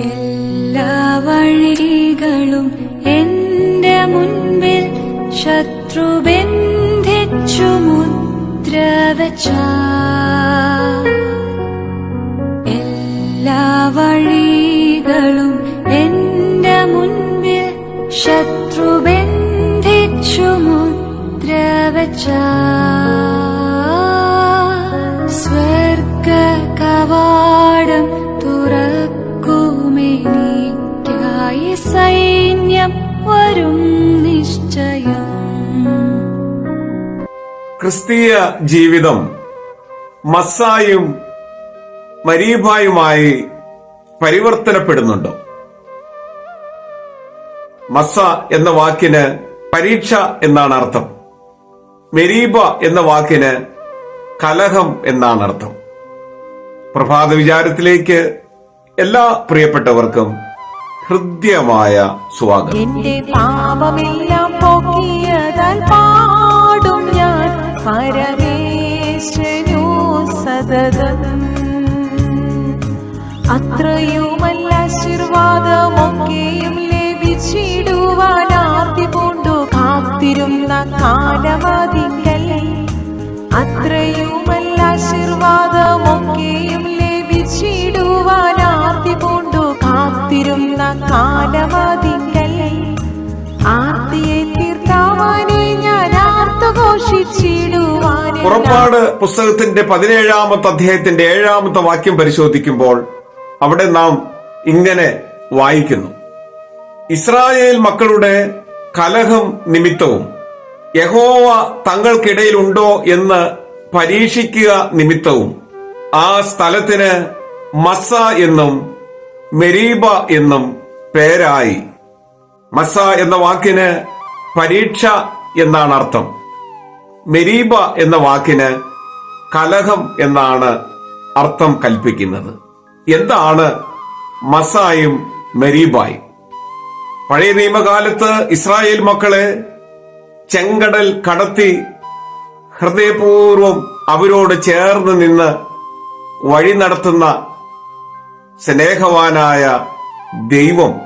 എല്ലാ വഴികളും എന്റെ മുൻപിൽ ശത്രു ബന്ധിച്ചു മുദ്ര വച്ച. വരും നിശ്ചയം. ക്രിസ്തീയ ജീവിതം മസ്സായും മരീബായുമായി പരിവർത്തനപ്പെടുന്നുണ്ടോ. മസ്സ എന്ന വാക്കിന് പരീക്ഷ എന്നാണ് അർത്ഥം. മെരീബ എന്ന വാക്കിന് കലഹം എന്നാണ് അർത്ഥം. പ്രഭാത വിചാരത്തിലേക്ക് എല്ലാ പ്രിയപ്പെട്ടവർക്കും ഹൃദ്യമായ സ്വാഗതം. എന്റെ പാപമെല്ലാം പൊക്കിയതാൽ പാടും ഞാൻ. പരമേശ്വരു സതതം. അത്രയുമല്ല ആശീർവാദമൊക്കെയും ലഭിച്ചിടുവാൻ ആർത്തി കൊണ്ടു കാത്തിരുന്ന കാലമതിങ്കൽ അത്രയുമല്ല ആശീർവാദമൊക്കെയും ലഭിച്ചിടുവാൻ ആർത്തി കൊണ്ടു കാത്തിരുന്ന കാലമതിങ്കൽ ആർത്തിയെ തീർത്താവാനെ ഞാൻ ആർത്തുഘോഷിച്ചിടുവാനെ പുറപ്പാട് പുസ്തകത്തിന്റെ പതിനേഴാമത്തെ അധ്യായത്തിന്റെ ഏഴാമത്തെ വാക്യം പരിശോധിക്കുമ്പോൾ അവിടെ നാം ഇങ്ങനെ വായിക്കുന്നു. ഇസ്രായേൽ മക്കളുടെ കലഹം നിമിത്തവും യഹോവ തങ്ങൾക്കിടയിലുണ്ടോ എന്ന് പരീക്ഷിക്കുക നിമിത്തവും ആ സ്ഥലത്തിന് മസ എന്നും മെരീബ എന്നും പേരായി. മസ എന്ന വാക്കിന് പരീക്ഷ എന്നാണ് അർത്ഥം. മെരീബ എന്ന വാക്കിന് കലഹം എന്നാണ് അർത്ഥം കൽപ്പിക്കുന്നത്. എന്താണ് മസായും മെരീബായും? പഴയ നിയമകാലത്ത് ഇസ്രായേൽ മക്കളെ ചെങ്കടൽ കടത്തി ഹൃദയപൂർവം അവരോട് ചേർന്ന് നിന്ന് വഴി നടത്തുന്ന സ്നേഹവാനായ ദൈവം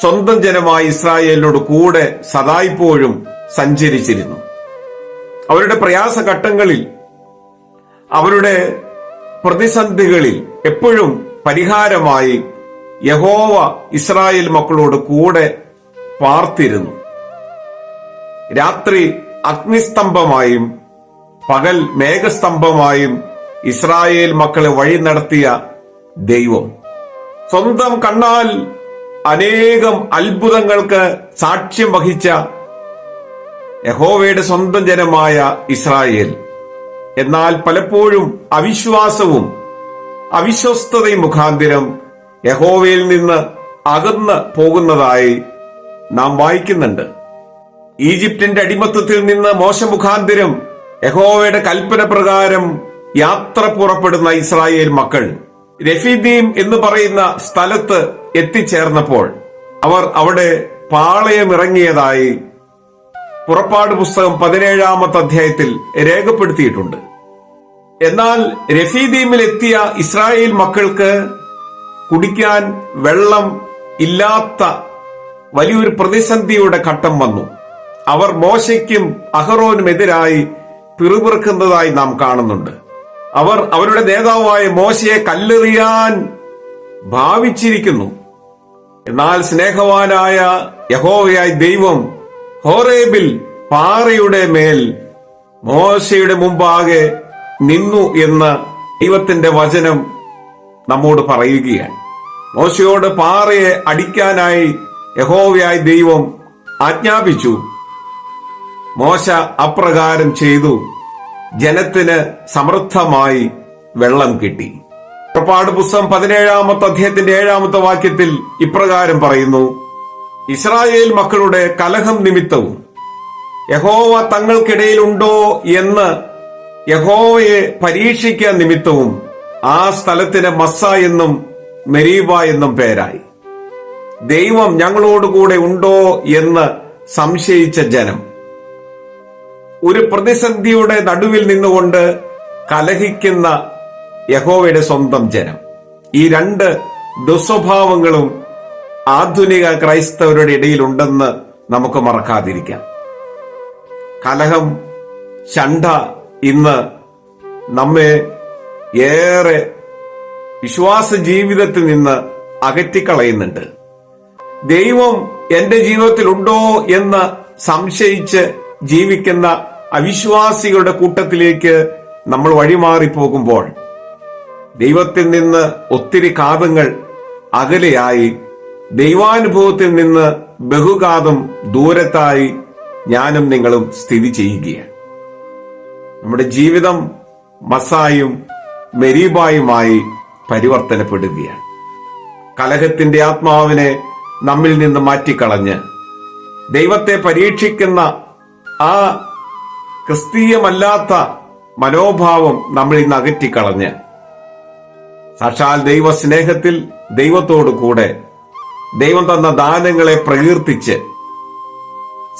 സ്വന്തം ജനമായ ഇസ്രായേലിനോട് കൂടെ സദായിപ്പോഴും സഞ്ചരിച്ചിരുന്നു. അവരുടെ പ്രയാസഘട്ടങ്ങളിൽ അവരുടെ പ്രതിസന്ധികളിൽ എപ്പോഴും പരിഹാരമായി യഹോവ ഇസ്രായേൽ മക്കളോട് കൂടെ പാർത്തിരുന്നു. രാത്രി അഗ്നിസ്തംഭമായും പകൽ മേഘസ്തംഭമായും ഇസ്രായേൽ മക്കളെ വഴി നടത്തിയ ദൈവം. സ്വന്തം കണ്ണാൽ അനേകം അത്ഭുതങ്ങൾക്ക് സാക്ഷ്യം വഹിച്ച യഹോവയുടെ സ്വന്തം ജനമായ ഇസ്രായേൽ. എന്നാൽ പലപ്പോഴും അവിശ്വാസവും അവിശ്വസ്തതയും മുഖാന്തിരം യഹോവയിൽ നിന്ന് അകന്ന് പോകുന്നതായി നാം വായിക്കുന്നുണ്ട്. ഈജിപ്തിന്റെ അടിമത്തത്തിൽ നിന്ന് മോശം മുഖാന്തിരം യഹോവയുടെ കൽപ്പന പ്രകാരം യാത്ര പുറപ്പെടുന്ന ഇസ്രായേൽ മക്കൾ രഫീദീം എന്ന് പറയുന്ന സ്ഥലത്ത് എത്തിച്ചേർന്നപ്പോൾ അവർ അവിടെ പാളയമിറങ്ങിയതായി പുറപ്പാട് പുസ്തകം പതിനേഴാമത്തെ അധ്യായത്തിൽ രേഖപ്പെടുത്തിയിട്ടുണ്ട്. എന്നാൽ രഫീദീമിൽ എത്തിയ ഇസ്രായേൽ മക്കൾക്ക് കുടിക്കാൻ വെള്ളം ഇല്ലാത്ത വലിയൊരു പ്രതിസന്ധിയുടെ ഘട്ടം വന്നു. അവർ മോശയ്ക്കും അഹറോനുമെതിരായി പിറുപിറുക്കുന്നതായി നാം കാണുന്നുണ്ട്. അവർ അവരുടെ നേതാവായ മോശയെ കല്ലെറിയാൻ ഭാവിച്ചിരിക്കുന്നു. എന്നാൽ സ്നേഹവാനായ യഹോവയായ ദൈവം ഹോറേബിൽ പാറയുടെ മേൽ മോശയുടെ മുമ്പാകെ നിന്നു എന്ന് ദൈവത്തിന്റെ വചനം നമ്മോട് പറയുകയാണ്. മോശയോട് പാറയെ അടിക്കാനായി യഹോവയായ ദൈവം ആജ്ഞാപിച്ചു. മോശ അപ്രകാരം ചെയ്തു. ജനത്തിന് സമൃദ്ധമായി വെള്ളം കിട്ടി. പുറപ്പാട് പുസ്തകം പതിനേഴാമത്തെ അധ്യായത്തിന്റെ ഏഴാമത്തെ വാക്യത്തിൽ ഇപ്രകാരം പറയുന്നു ഇസ്രായേൽ മക്കളുടെ കലഹം നിമിത്തവും യഹോവ തങ്ങൾക്കിടയിലുണ്ടോ എന്ന് യഹോവയെ പരീക്ഷിക്കാൻ നിമിത്തവും ആ സ്ഥലത്തിന് മസ്സ എന്നും മെരീബ എന്നും പേരായി. ദൈവം ഞങ്ങളോടുകൂടെ ഉണ്ടോ എന്ന് സംശയിച്ച ജനം. ഒരു പ്രതിസന്ധിയുടെ നടുവിൽ നിന്നുകൊണ്ട് കലഹിക്കുന്ന യഹോവയുടെ സ്വന്തം ജനം. ഈ രണ്ട് ദുസ്വഭാവങ്ങളും ആധുനിക ക്രൈസ്തവരുടെ ഇടയിലുണ്ടെന്ന് നമുക്ക് മറക്കാതിരിക്കാം. കലഹം ചണ്ട ഇന്ന് നമ്മെ ഏറെ വിശ്വാസ ജീവിതത്തിൽ നിന്ന് അകറ്റിക്കളയുന്നുണ്ട്. ദൈവം എന്റെ ജീവിതത്തിൽ ഉണ്ടോ എന്ന് സംശയിച്ച് ജീവിക്കുന്ന അവിശ്വാസികളുടെ കൂട്ടത്തിലേക്ക് നമ്മൾ വഴിമാറി പോകുമ്പോൾ ദൈവത്തിൽ നിന്ന് ഒത്തിരി കാതങ്ങൾ അകലെയായി ദൈവാനുഭവത്തിൽ നിന്ന് ബഹുകാതം ദൂരത്തായി ഞാനും നിങ്ങളും സ്ഥിതി ചെയ്യുകയാണ്. നമ്മുടെ ജീവിതം മസായും മെരീബായുമായി പരിവർത്തനപ്പെടുകയാണ്. കലഹത്തിന്റെ ആത്മാവിനെ നമ്മിൽ നിന്ന് മാറ്റിക്കളഞ്ഞ് ദൈവത്തെ പരീക്ഷിക്കുന്ന ആ ക്രിസ്തീയമല്ലാത്ത മനോഭാവം നമ്മൾ ഇന്ന് അകറ്റിക്കളഞ്ഞ്. സാക്ഷാൽ ദൈവ സ്നേഹത്തിൽ ദൈവത്തോടു കൂടെ ദൈവം തന്ന ദാനങ്ങളെ പ്രകീർത്തിച്ച്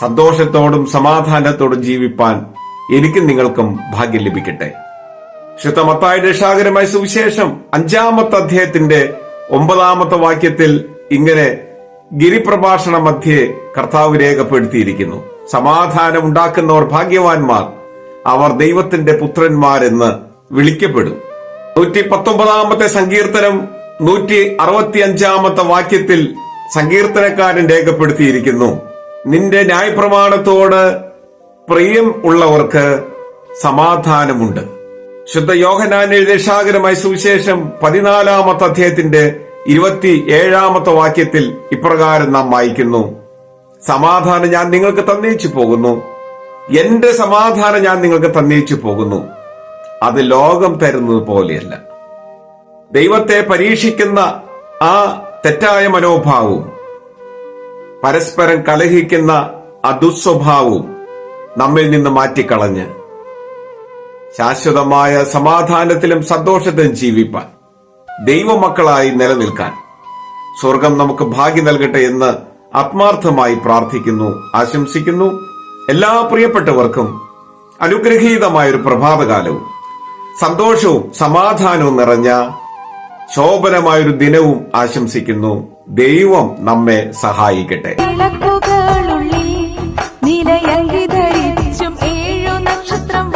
സന്തോഷത്തോടും സമാധാനത്തോടും ജീവിപ്പാൻ എനിക്കും നിങ്ങൾക്കും ഭാഗ്യം ലഭിക്കട്ടെ. ശുദ്ധമത്തായ രക്ഷാകരമായ സുവിശേഷം അഞ്ചാമത്തെ അധ്യായത്തിന്റെ ഒമ്പതാമത്തെ വാക്യത്തിൽ ഇങ്ങനെ ഗിരിപ്രഭാഷണ മധ്യേ കർത്താവ് രേഖപ്പെടുത്തിയിരിക്കുന്നു. സമാധാനം ഉണ്ടാക്കുന്നവർ ഭാഗ്യവാന്മാർ. അവർ ദൈവത്തിന്റെ പുത്രന്മാരെന്ന് വിളിക്കപ്പെടും. നൂറ്റി പത്തൊമ്പതാമത്തെ സങ്കീർത്തനം നൂറ്റി അറുപത്തി അഞ്ചാമത്തെ വാക്യത്തിൽ സങ്കീർത്തനക്കാരൻ രേഖപ്പെടുത്തിയിരിക്കുന്നു. നിന്റെ ന്യായപ്രമാണത്തോട് പ്രിയം ഉള്ളവർക്ക് സമാധാനമുണ്ട്. ശുദ്ധ യോഹനാൻ എഴുതേഷാകരമായ സുവിശേഷം പതിനാലാമത്തെ അധ്യായത്തിന്റെ ഇരുപത്തി ഏഴാമത്തെ വാക്യത്തിൽ ഇപ്രകാരം നാം വായിക്കുന്നു. സമാധാനം ഞാൻ നിങ്ങൾക്ക് തന്നേച്ചു പോകുന്നു. എന്റെ സമാധാനം ഞാൻ നിങ്ങൾക്ക് തന്നേച്ചു പോകുന്നു. അത് ലോകം തരുന്നത് പോലെയല്ല. ദൈവത്തെ പരീക്ഷിക്കുന്ന ആ തെറ്റായ മനോഭാവവും പരസ്പരം കലഹിക്കുന്ന ആ ദുസ്വഭാവവും നമ്മിൽ നിന്ന് മാറ്റിക്കളഞ്ഞ് ശാശ്വതമായ സമാധാനത്തിലും സന്തോഷത്തിലും ജീവിപ്പാൻ ദൈവമക്കളായി നിലനിൽക്കാൻ സ്വർഗം നമുക്ക് ഭാഗ്യം നൽകട്ടെ എന്ന് ആത്മാർത്ഥമായി പ്രാർത്ഥിക്കുന്നു ആശംസിക്കുന്നു. എല്ലാ പ്രിയപ്പെട്ടവർക്കും അനുഗ്രഹീതമായ ഒരു പ്രഭാതകാലവും സന്തോഷവും സമാധാനവും നിറഞ്ഞ ശോഭനമായൊരു ദിനവും ആശംസിക്കുന്നു. ദൈവം നമ്മെ സഹായിക്കട്ടെ. ഏഴു നക്ഷത്രം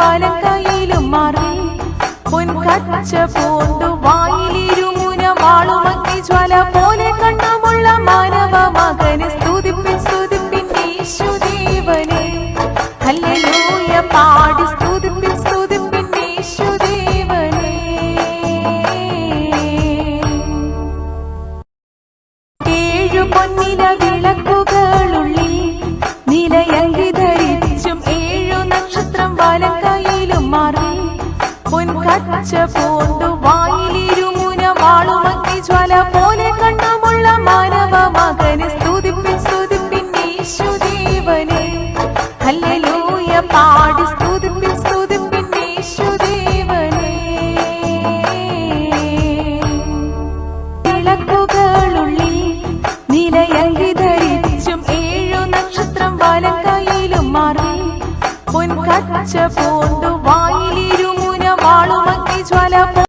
ഏഴു നക്ഷത്രം വലക്കയിലും മാറി പൊൻകച്ച പൂണ്ടു